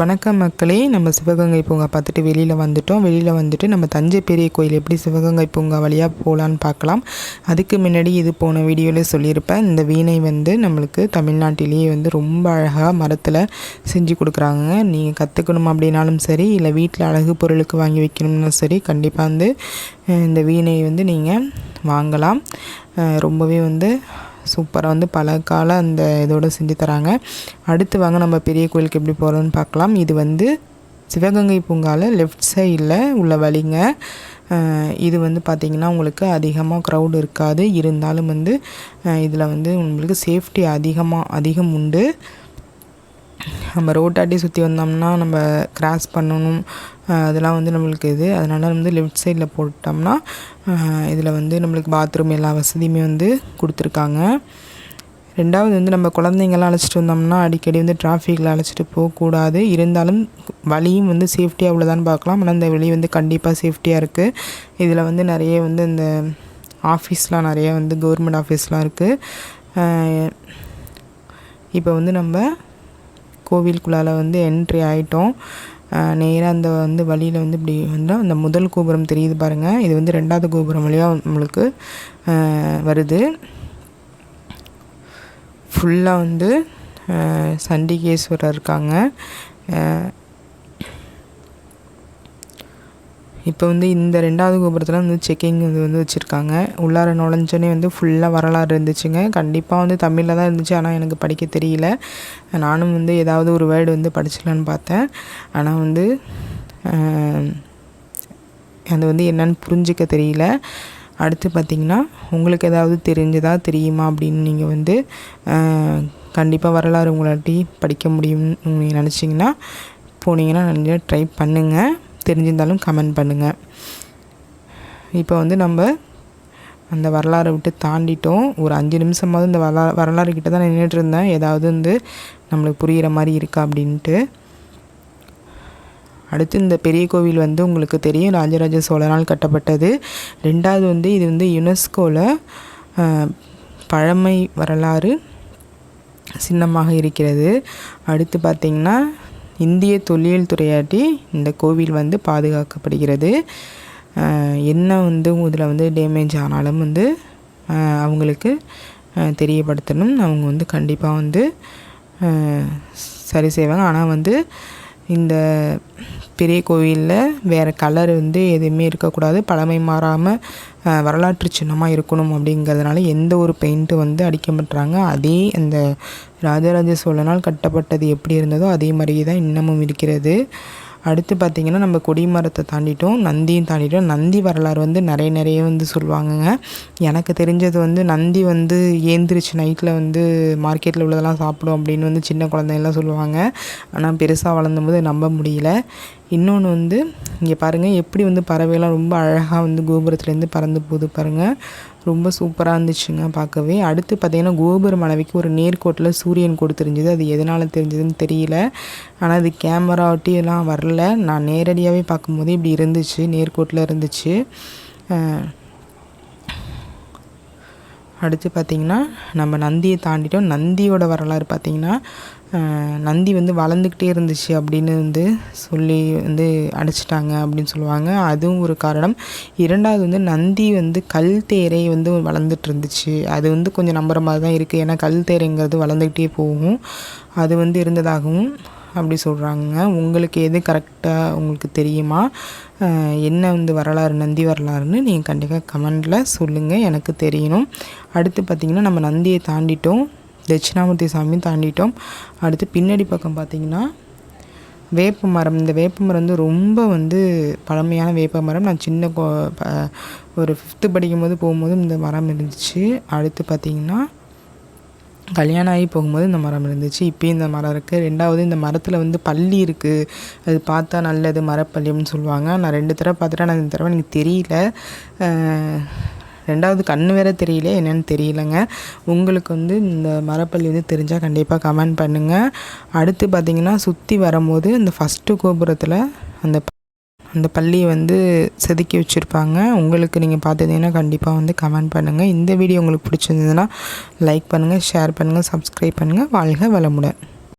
வணக்கம் மக்களே. நம்ம சிவகங்கை பூங்கா பார்த்துட்டு வெளியில் வந்துட்டோம். வெளியில் வந்துட்டு நம்ம தஞ்சை பெரிய கோயில் எப்படி சிவகங்கை பூங்கா வழியாக போகலான்னு பார்க்கலாம். அதுக்கு முன்னாடி இது போன வீடியோவில் சொல்லியிருப்பேன். இந்த வீணை வந்து நம்மளுக்கு தமிழ்நாட்டிலேயே வந்து ரொம்ப அழகாக மரத்தில் செஞ்சு கொடுக்குறாங்க நீங்கள் கற்றுக்கணும் அப்படின்னாலும் சரி இல்லை வீட்டில் அழகு பொருளுக்கு வாங்கி வைக்கணும்னாலும் சரி கண்டிப்பாக வந்து இந்த வீணை வந்து நீங்கள் வாங்கலாம். ரொம்பவே வந்து சூப்பராக வந்து பல கால அந்த இதோடு செஞ்சு தராங்க. அடுத்து வாங்க நம்ம பெரிய கோயிலுக்கு எப்படி போகிறோன்னு பார்க்கலாம். இது வந்து சிவகங்கை பூங்காவில் லெஃப்ட் சைடில் உள்ள வழிங்க. இது வந்து பார்த்திங்கன்னா உங்களுக்கு அதிகமாக க்ரௌடு இருக்காது. இருந்தாலும் வந்து இதில் வந்து உங்களுக்கு சேஃப்டி அதிகமாக அதிகம் உண்டு. நம்ம ரோட்டாட்டி சுற்றி வந்தோம்னா நம்ம கிராஸ் பண்ணணும். அதெல்லாம் வந்து நம்மளுக்கு இது. அதனால் வந்து லெஃப்ட் சைடில் போட்டோம்னா இதில் வந்து நம்மளுக்கு பாத்ரூம் எல்லா வசதியுமே வந்து கொடுத்துருக்காங்க. ரெண்டாவது வந்து நம்ம குழந்தைங்கள்லாம் அழைச்சிட்டு வந்தோம்னா அடிக்கடி வந்து டிராஃபிக்கில் அழைச்சிட்டு போகக்கூடாது. இருந்தாலும் வழியும் வந்து சேஃப்டியாக உள்ளதான்னு பார்க்கலாம். ஆனால் இந்த வழி வந்து கண்டிப்பாக சேஃப்டியாக இருக்குது இதில் வந்து நிறைய வந்து இந்த ஆஃபீஸ்லாம் நிறைய வந்து கவர்மெண்ட் ஆஃபீஸ்லாம் இருக்குது இப்போ வந்து நம்ம கோவிலுக்குள்ளால் வந்து என்ட்ரி ஆகிட்டோம் நேராக அந்த வந்து வழியில் வந்து இப்படி வந்தால் அந்த முதல் கோபுரம் தெரியுது பாருங்கள் இது வந்து ரெண்டாவது கோபுரம் வழியாக நம்மளுக்கு வருது. ஃபுல்லாக வந்து சண்டிகேஸ்வரர் இருக்காங்க. இப்போ வந்து இந்த ரெண்டாவது கோபுரத்தில் வந்து செக்கிங் இது வந்து வச்சுருக்காங்க. உள்ளார நுழைஞ்சோன்னே வந்து ஃபுல்லாக வரலாறு இருந்துச்சுங்க. கண்டிப்பாக வந்து தமிழில் தான் இருந்துச்சு. ஆனால் எனக்கு படிக்க தெரியல. நானும் வந்து ஏதாவது ஒரு வேர்டு வந்து படிச்சிடலான்னு பார்த்தேன். ஆனால் வந்து அது வந்து என்னன்னு புரிஞ்சிக்க தெரியல. அடுத்து பார்த்திங்கன்னா உங்களுக்கு ஏதாவது தெரிஞ்சதா தெரியுமா அப்படின்னு நீங்கள் வந்து கண்டிப்பாக வரலாறு உங்களாட்டி படிக்க முடியும்னு நீங்கள் நினச்சிங்கன்னா போனீங்கன்னா நல்லா ட்ரை பண்ணுங்கள் தெரிஞ்சிருந்தாலும் கமெண்ட் பண்ணுங்கள் இப்போ வந்து நம்ம அந்த வரலாறை விட்டு தாண்டிட்டோம். ஒரு அஞ்சு நிமிஷமாவது இந்த வரலா வரலாறு கிட்ட தான் நின்றுட்டு இருந்தேன். ஏதாவது வந்து நம்மளுக்கு புரிகிற மாதிரி இருக்கா அப்படின்ட்டு. அடுத்து இந்த பெரிய கோவில் வந்து உங்களுக்கு தெரியும். ராஜராஜ சோழனால் கட்டப்பட்டது. ரெண்டாவது வந்து இது வந்து யுனெஸ்கோவில் பழமை வரலாறு சின்னமாக இருக்கிறது. அடுத்து பார்த்திங்கன்னா இந்திய தொல்லியல் துறையாட்டி இந்த கோவில் வந்து பாதுகாக்கப்படுகிறது. என்ன வந்து இதில் வந்து டேமேஜ் ஆனாலும் வந்து அவங்களுக்கு தெரியப்படுத்தணும். அவங்க வந்து கண்டிப்பாக வந்து சரி செய்வாங்க. ஆனால் வந்து இந்த பெரிய கோவிலில் வேறு கலர் வந்து எதுவுமே இருக்கக்கூடாது. பழமை மாறாமல் வரலாற்று சின்னமாக இருக்கணும் அப்படிங்கிறதுனால எந்த ஒரு பெயிண்ட்டும் வந்து அடிக்க மாட்டுறாங்க அதே அந்த ராஜராஜ சோழனால் கட்டப்பட்டது எப்படி இருந்ததோ அதே மாதிரியே தான் இன்னமும் இருக்கிறது. அடுத்து பார்த்திங்கன்னா நம்ம கொடிமரத்தை தாண்டிட்டோம் நந்தியும் தாண்டிட்டோம். நந்தி வரலாறு வந்து நிறைய நிறைய வந்து சொல்லுவாங்கங்க. எனக்கு தெரிஞ்சது வந்து நந்தி வந்து ஏந்திரிச்சு நைட்டில் வந்து மார்க்கெட்டில் உள்ளதெல்லாம் சாப்பிடும் அப்படின்னு வந்து சின்ன குழந்தைங்களாம் சொல்லுவாங்க. ஆனால் பெருசாக வளர்ந்தபோது நம்ப முடியல. இன்னொன்று வந்து இங்கே பாருங்கள் எப்படி வந்து பறவைலாம் ரொம்ப அழகாக வந்து கோபுரத்துலேருந்து பறந்து போகுது பாருங்கள் ரொம்ப சூப்பராக இருந்துச்சுங்க பார்க்கவே. அடுத்து பார்த்திங்கன்னா கோபுரம் மலைவிக்கு ஒரு நேர்கோட்டில் சூரியன் கோடு தெரிஞ்சது. அது எதனால் தெரிஞ்சதுன்னு தெரியல. ஆனால் அது கேமரா ஒட்டியெல்லாம் வரல. நான் நேரடியாகவே பார்க்கும்போது இப்படி இருந்துச்சு. நேர்கோட்டில் இருந்துச்சு. அடுத்து பார்த்திங்கன்னா நம்ம நந்தியை தாண்டிட்டோம். நந்தியோட வரலாறு பார்த்திங்கன்னா நந்தி வந்து வளர்ந்துக்கிட்டே இருந்துச்சு அப்படின்னு வந்து சொல்லி வந்து அடைச்சிட்டாங்க அப்படின்னு சொல்லுவாங்க. அதுவும் ஒரு காரணம். இரண்டாவது வந்து நந்தி வந்து கல் தேரை வந்து வளர்ந்துட்டு இருந்துச்சு. அது வந்து கொஞ்சம் நம்புற மாதிரி தான் இருக்குது ஏன்னா கல் தேரைங்கிறது வளர்ந்துக்கிட்டே போகும். அது வந்து இருந்ததாகவும் அப்படி சொல்கிறாங்க உங்களுக்கு எது கரெக்டாக உங்களுக்கு தெரியுமா? என்ன வந்து வரலாறு நந்தி வரலாறுன்னு நீங்கள் கண்டிப்பாக கமெண்டில் சொல்லுங்கள் எனக்கு தெரியணும். அடுத்து பார்த்திங்கன்னா நம்ம நந்தியை தாண்டிட்டோம். தட்சிணாமூர்த்தி சாமியும் தாண்டிட்டோம். அடுத்து பின்னாடி பக்கம் பார்த்திங்கன்னா வேப்ப மரம். இந்த வேப்ப மரம் வந்து ரொம்ப வந்து பழமையான வேப்ப மரம். நான் சின்ன கோ ஒரு ஃபிஃப்த்து படிக்கும்போது போகும்போது இந்த மரம் இருந்துச்சு. அடுத்து பார்த்திங்கன்னா கல்யாணம் ஆகி போகும்போது இந்த மரம் இருந்துச்சு. இப்போயும் இந்த மரம் இருக்குது ரெண்டாவது இந்த மரத்தில் வந்து பள்ளி இருக்குது அது பார்த்தா நல்லது மரப்பள்ளி அப்படின்னு சொல்லுவாங்க. நான் ரெண்டு தடவை பார்த்துட்டேன் நான் இந்த தடவை எனக்கு தெரியல. ரெண்டாவது கண் வேறு தெரியல என்னென்னு தெரியலங்க. உங்களுக்கு வந்து இந்த மரப்பள்ளி வந்து தெரிஞ்சால் கண்டிப்பாக கமெண்ட் பண்ணுங்கள் அடுத்து பார்த்திங்கன்னா சுற்றி வரும்போது இந்த ஃபஸ்ட்டு கோபுரத்தில் அந்த அந்த பள்ளியை வந்து செதுக்கி வச்சுருப்பாங்க. உங்களுக்கு நீங்கள் பார்த்துருந்தீங்கன்னா கண்டிப்பாக வந்து கமெண்ட் பண்ணுங்கள் இந்த வீடியோ உங்களுக்கு பிடிச்சிருந்ததுன்னா லைக் பண்ணுங்கள் ஷேர் பண்ணுங்கள் சப்ஸ்கிரைப் பண்ணுங்கள் வாழ்க வளமுடன்.